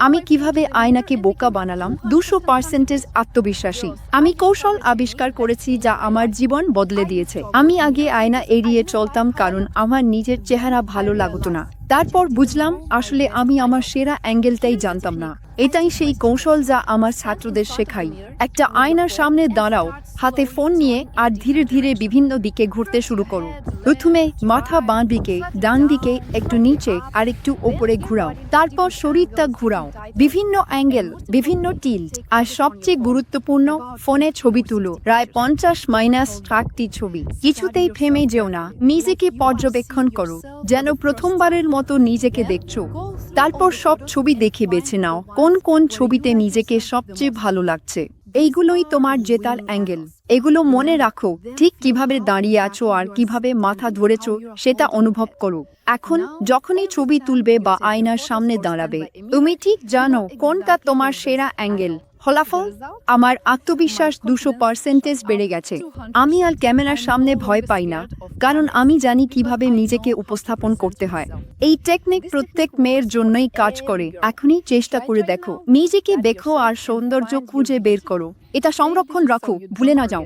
আমি কীভাবে আয়নাকে বোকা বানালাম? দুশো পার্সেন্টেজ আত্মবিশ্বাসী। আমি কৌশল আবিষ্কার করেছি যা আমার জীবন বদলে দিয়েছে। আমি আগে আয়না এড়িয়ে চলতাম কারণ আমার নিজের চেহারা ভালো লাগতো না। তারপর বুঝলাম, আসলে আমি আমার সেরা অ্যাঙ্গেলটাই জানতাম না। এটাই সেই কৌশল যা আমার ছাত্রদের শেখাই। একটা আয়নার সামনে দাঁড়াও, হাতে ফোন নিয়ে আর ধীরে ধীরে বিভিন্ন দিকে ঘুরতে শুরু করো। প্রথমে মাথা বাঁ দিকে, ডান দিকে একটু নিচে আর একটু ওপরে ঘুরাও। তারপর শরীরটা ঘুরাও। বিভিন্ন অ্যাঙ্গেল, বিভিন্ন টিল্ট আর সবচেয়ে গুরুত্বপূর্ণ, ফোনে ছবি তুলো। প্রায় পঞ্চাশ মাইনাস ষাটটি ছবি। কিছুতেই থেমে যেও না। নিজেকে পর্যবেক্ষণ করো। যেন প্রথমবারের মতো নিজেকে দেখছ। তারপর সব ছবি দেখে বেছে নাও। কোন কোন ছবিতে নিজেকে সবচেয়ে ভালো লাগছে? এইগুলোই তোমার জেতার অ্যাঙ্গেল। এগুলো মনে রাখো, ঠিক কীভাবে দাঁড়িয়ে আছো আর কীভাবে মাথা ধরেছো সেটা অনুভব করো। এখন যখনই ছবি তুলবে বা আয়নার সামনে দাঁড়াবে, তুমি ঠিক জানো কোনটা তোমার সেরা অ্যাঙ্গেল। ফলাফল? আমার আত্মবিশ্বাস দুশো পার্সেন্টেজ বেড়ে গেছে। আমি আর ক্যামেরার সামনে ভয় পাই না, কারণ আমি জানি কীভাবে নিজেকে উপস্থাপন করতে হয়। এই টেকনিক প্রত্যেক মেয়ের জন্যই কাজ করে। এখনই চেষ্টা করে দেখো। নিজেকে দেখো আর সৌন্দর্য খুঁজে বের করো। এটা সংরক্ষণ রাখো। ভুলে না যাও।